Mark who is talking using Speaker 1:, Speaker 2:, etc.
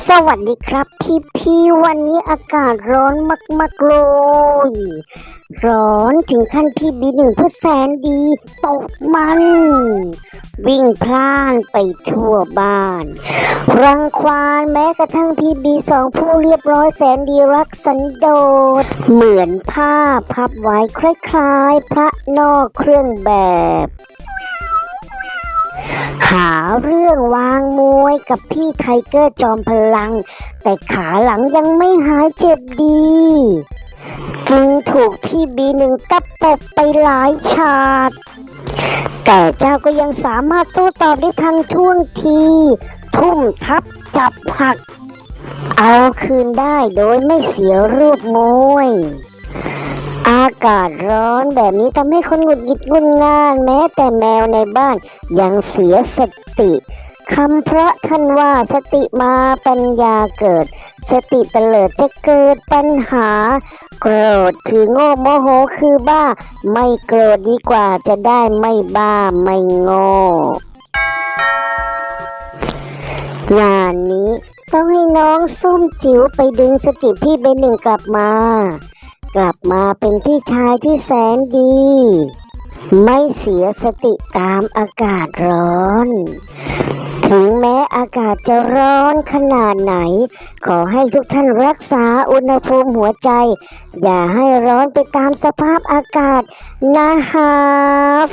Speaker 1: สวัสดีครับพี่พี่วันนี้อากาศร้อนมากๆเลยร้อนถึงขั้นพี่บีหนึ่งผู้แสนดีตกมัน วิ่งพล่านไปทั่วบ้าน รังควานแม้กระทั่งพี่บีสองผู้เรียบร้อยแสนดีรักสันโดษ เหมือนผ้าพับไว้คล้ายๆ พระนอกเครื่องแบบ หาเรื่องวางมวยกับพี่ไทเกอร์จอมพลัง แต่ขาหลังยังไม่หายเจ็บดี จึงถูกพี่บีหนึ่งตะปบไปหลายฉาดแต่เจ้าก็ยังสามารถโต้ตอบได้ทันท่วงที ทุ่มทับจับผัก เอาคืนได้โดยไม่เสียรูปมวยอาากาศร้อนแบบนี้ทำให้คนหงุดหงิดงุนงาน แม้แต่แมวในบ้านยังเสียสติคำพระท่านว่าสติมาปัญญาเกิด สติเตลิดจะเกิดปัญหา โกรธคือโง่โมโหคือบ้า ไม่โกรธดีกว่าจะได้ไม่บ้าไม่โง่งานนี้ต้องให้น้องส้มจิ๋วไปดึงสติพี่เบนหนึ่งกลับมา กลับมาเป็นพี่ชายที่แสนดี ไม่เสียสติตามอากาศร้อน ถึงแม้อากาศจะร้อนขนาดไหน ขอให้ทุกท่านรักษาอุณหภูมิหัวใจ อย่าให้ร้อนไปตามสภาพอากาศนะครับ